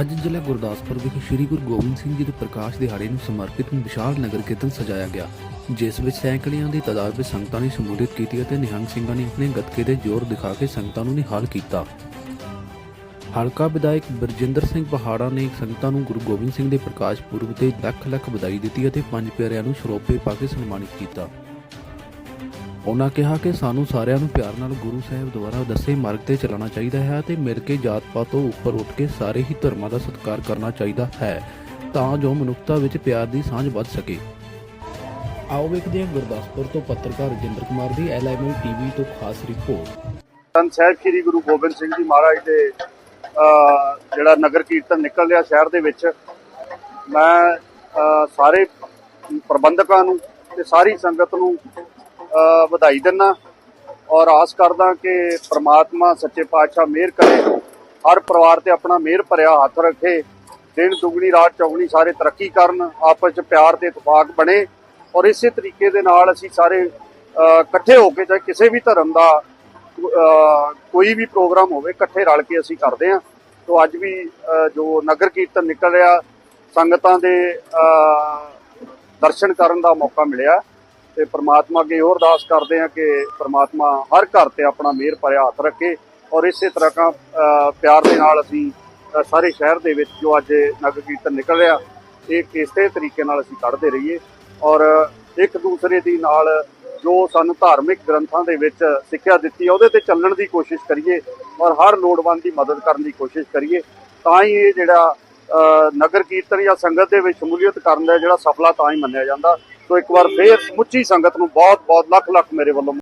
ਅੱਜ ਜ਼ਿਲ੍ਹਾ ਗੁਰਦਾਸਪੁਰ ਵਿਖੇ ਸ੍ਰੀ ਗੁਰੂ ਗੋਬਿੰਦ ਸਿੰਘ ਜੀ ਦੇ ਪ੍ਰਕਾਸ਼ ਦਿਹਾੜੇ ਨੂੰ ਸਮਰਪਿਤ ਵਿਸ਼ਾਲ ਨਗਰ ਕੀਰਤਨ ਸਜਾਇਆ ਗਿਆ, ਜਿਸ ਵਿੱਚ ਸੈਂਕੜਿਆਂ ਦੀ ਤਾਦਾਦ ਵਿੱਚ ਸੰਗਤਾਂ ਨੇ ਸ਼ਮੂਲੀਅਤ ਕੀਤੀ ਅਤੇ ਨਿਹੰਗ ਸਿੰਘਾਂ ਨੇ ਆਪਣੇ ਗੱਤਕੇ ਦੇ ਜ਼ੋਰ ਦਿਖਾ ਕੇ ਸੰਗਤਾਂ ਨੂੰ ਨਿਹਾਲ ਕੀਤਾ। ਹਲਕਾ ਵਿਧਾਇਕ ਬਰਜਿੰਦਰ ਸਿੰਘ ਪਹਾੜਾ ਨੇ ਸੰਗਤਾਂ ਨੂੰ ਗੁਰੂ ਗੋਬਿੰਦ ਸਿੰਘ ਦੇ ਪ੍ਰਕਾਸ਼ ਪੁਰਬ ਤੇ ਲੱਖ ਲੱਖ ਵਧਾਈ ਦਿੱਤੀ ਅਤੇ ਪੰਜ ਪਿਆਰਿਆਂ ਨੂੰ ਸ਼ਰੋਪੇ ਪਾ ਕੇ ਸਨਮਾਨਿਤ ਕੀਤਾ। ਉਹਨਾਂ ਕਿਹਾ ਕਿ ਸਾਨੂੰ ਸਾਰਿਆਂ ਨੂੰ ਪਿਆਰ ਨਾਲ ਗੁਰੂ ਸਾਹਿਬ ਦੁਆਰਾ ਦੱਸੇ ਮਾਰਗ ਤੇ ਚੱਲਣਾ ਚਾਹੀਦਾ ਹੈ ਅਤੇ ਮਿਲ ਕੇ ਜਾਤ ਪਾਤ ਤੋਂ ਉੱਪਰ ਉੱਠ ਕੇ ਸਾਰੇ ਹੀ ਧਰਮਾਂ ਦਾ ਸਤਿਕਾਰ ਕਰਨਾ ਚਾਹੀਦਾ ਹੈ, ਤਾਂ ਜੋ ਮਨੁੱਖਤਾ ਵਿੱਚ ਪਿਆਰ ਦੀ ਸਾਂਝ ਵੱਧ ਸਕੇ। ਆਓ ਵੇਖਦੇ ਹਾਂ ਗੁਰਦਾਸਪੁਰ ਤੋਂ ਪੱਤਰਕਾਰ ਰਜਿੰਦਰ ਕੁਮਾਰ ਦੀ ਐਲਐਮਐਲ ਟੀਵੀ ਤੋਂ ਖਾਸ ਰਿਪੋਰਟ। ਧੰਨ ਸਾਹਿਬ, ਸ੍ਰੀ ਗੁਰੂ ਗੋਬਿੰਦ ਸਿੰਘ ਜੀ ਮਹਾਰਾਜ ਦੇ ਜਿਹੜਾ ਨਗਰ ਕੀਰਤਨ ਨਿਕਲ ਰਿਹਾ ਸ਼ਹਿਰ ਦੇ ਵਿੱਚ, ਮੈਂ ਸਾਰੇ ਪ੍ਰਬੰਧਕਾਂ ਨੂੰ ਤੇ ਸਾਰੀ ਸੰਗਤ ਨੂੰ ਵਧਾਈ ਦਿੰਦਾ ਔਰ ਆਸ ਕਰਦਾ ਕਿ ਪ੍ਰਮਾਤਮਾ ਸੱਚੇ ਪਾਤਸ਼ਾਹ ਮਿਹਰ ਕਰੇ, ਹਰ ਪਰਿਵਾਰ ਤੇ ਆਪਣਾ ਮਿਹਰ ਭਰਿਆ ਹੱਥ ਰੱਖੇ, ਦਿਨ ਦੁਗਣੀ, ਰਾਤ ਚੌਗਣੀ ਸਾਰੇ ਤਰੱਕੀ ਕਰਨ, ਆਪਸ ਚ ਪਿਆਰ ਤੇ ਇਤਫਾਕ ਬਣੇ ਔਰ ਇਸੇ ਤਰੀਕੇ ਦੇ ਨਾਲ ਅਸੀਂ ਸਾਰੇ ਇਕੱਠੇ ਹੋ ਕੇ ਚਾਹੇ ਕਿਸੇ ਵੀ ਧਰਮ ਦਾ ਕੋਈ ਵੀ ਪ੍ਰੋਗਰਾਮ ਹੋਵੇ, ਇਕੱਠੇ ਰਲ ਕੇ ਅਸੀਂ ਕਰਦੇ ਹਾਂ। ਤੋਂ ਅੱਜ ਵੀ ਜੋ ਨਗਰ ਕੀਰਤਨ ਨਿਕਲ ਰਿਹਾ, ਸੰਗਤਾਂ ਦੇ ਦਰਸ਼ਨ ਕਰਨ ਦਾ ਮੌਕਾ ਮਿਲਿਆ। ਤੇ ਪ੍ਰਮਾਤਮਾ ਅੱਗੇ ਹੋਰ ਅਰਦਾਸ ਕਰਦੇ ਹਾਂ ਕਿ ਪ੍ਰਮਾਤਮਾ ਹਰ ਘਰ ਤੇ ਆਪਣਾ ਮਿਹਰ ਭਰਿਆ ਹੱਥ ਰੱਖੇ ਔਰ ਇਸੇ ਤਰ੍ਹਾਂ ਪਿਆਰ ਦੇ ਨਾਲ ਅਸੀਂ ਸਾਰੇ ਸ਼ਹਿਰ ਦੇ ਵਿੱਚ ਜੋ ਅੱਜ ਨਗਰ ਕੀਰਤਨ ਨਿਕਲ ਰਿਹਾ, ਇਹ ਕਿਸੇ ਤਰੀਕੇ ਨਾਲ ਅਸੀਂ ਕੱਢਦੇ ਰਹੀਏ ਔਰ ਇੱਕ ਦੂਸਰੇ ਦੀ ਨਾਲ ਜੋ ਸਾਨੂੰ ਧਾਰਮਿਕ ਗ੍ਰੰਥਾਂ ਦੇ ਵਿੱਚ ਸਿੱਖਿਆ ਦਿੱਤੀ ਹੈ ਉਹਦੇ ਤੇ ਚੱਲਣ ਦੀ ਕੋਸ਼ਿਸ਼ ਕਰੀਏ ਔਰ ਹਰ ਲੋੜਵੰਦ ਦੀ ਮਦਦ ਕਰਨ ਦੀ ਕੋਸ਼ਿਸ਼ ਕਰੀਏ, ਤਾਂ ਹੀ ਇਹ ਜਿਹੜਾ ਨਗਰ ਕੀਰਤਨ ਜਾਂ ਸੰਗਤ ਦੇ ਵਿੱਚ ਸ਼ਮੂਲੀਅਤ ਕਰਨ ਦਾ ਜਿਹੜਾ ਸਫਲਾ ਤਾਂ ਹੀ ਮੰਨਿਆ ਜਾਂਦਾ। ਸੋ ਇੱਕ ਵਾਰ ਫੇਰ ਸਮੁੱਚੀ ਸੰਗਤ ਨੂੰ ਬਹੁਤ ਬਹੁਤ ਲੱਖ ਲੱਖ ਮੇਰੇ ਵੱਲੋਂ